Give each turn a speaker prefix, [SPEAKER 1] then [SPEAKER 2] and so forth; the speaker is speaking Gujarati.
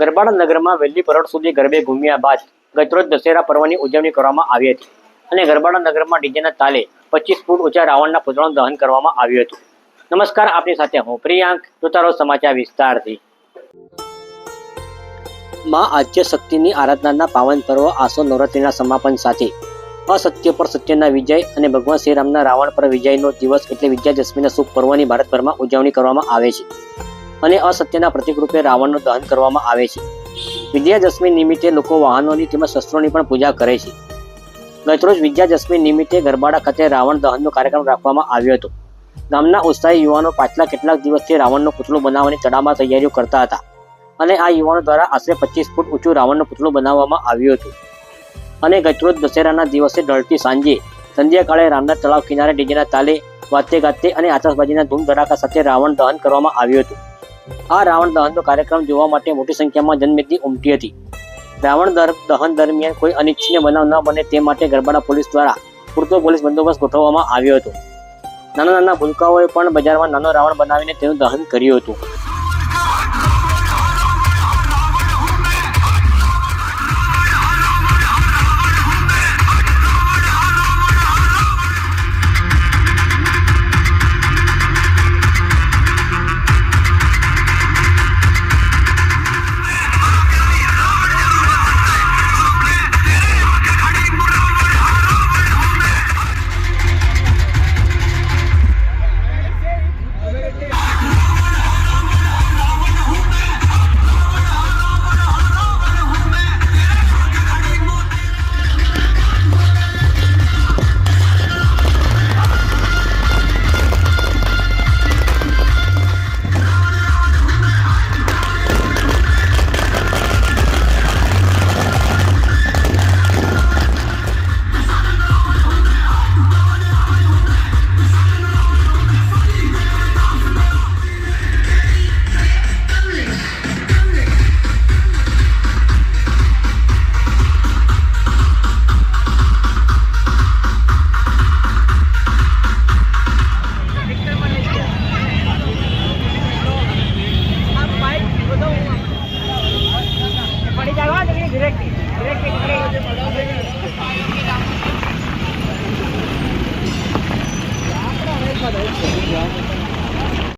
[SPEAKER 1] ગરબાડા નગરમાં વહેલી પરોઢ સુધી ગરબે ઘૂમ્યા બાદ ગતરોજ દશેરા પર્વની ઉજવણી કરવામાં આવી હતી અને ગરબાડા નગરમાં ડીજેના તાલે પચીસ ફૂટ ઊંચા રાવણના પુતળાનું દહન કરવામાં આવ્યું હતું. નમસ્કાર, આપની સાથે હું પ્રિયાંક જોતા રહો સમાચાર વિસ્તારથી. માં આદ્ય શક્તિની આરાધનાના પાવન પર્વ આસો નવરાત્રિના સમાપન સાથે. અસત્ય પર સત્યના વિજય અને ભગવાન શ્રીરામના રાવણ પર વિજયનો દિવસ એટલે વિજયાદશમીના શુભ પર્વની ભારતભરમાં ઉજવણી કરવામાં આવે છે. અને અસત્યના પ્રતિક રૂપે રાવણનું દહન કરવામાં આવે છે. વિજયાદશમી નિમિત્તે લોકો વાહનોની તેમજ શસ્ત્રોની પણ પૂજા કરે છે. ગતરોજ વિજયાદશમી નિમિત્તે ગરબાડા ખાતે રાવણ દહનનો કાર્યક્રમ રાખવામાં આવ્યો હતો. ગામના ઉત્સાહી યુવાનો પાછલા કેટલાક દિવસથી રાવણનો પુતળું બનાવવાની તડામાં તૈયારીઓ કરતા હતા અને આ યુવાનો દ્વારા આશરે પચીસ ફૂટ ઊંચું રાવણનું પુતળું બનાવવામાં આવ્યું હતું. અને ગતરોજ દશેરાના દિવસે ઢળતી સાંજે સંધ્યાકાળે રામનાથ તળાવ કિનારે ડીજેના તાલે વાતે ગાતે અને આતશબાજીના ધૂમ ધડાકા સાથે રાવણ દહન કરવામાં આવ્યું હતું. આ રાવણ દહનનો કાર્યક્રમ જોવા માટે મોટી સંખ્યામાં જનમેદની ઉમટી હતી. રાવણ દહન દરમિયાન કોઈ અનિચ્છનીય બનાવ ન બને તે માટે ગરબાડા પોલીસ દ્વારા પૂરતો પોલીસ બંદોબસ્ત ગોઠવવામાં આવ્યો હતો. નાના નાના ભૂલકાઓએ પણ બજારમાં નાનો રાવણ બનાવીને તેનું દહન કર્યું હતું. Direct, direct, direct.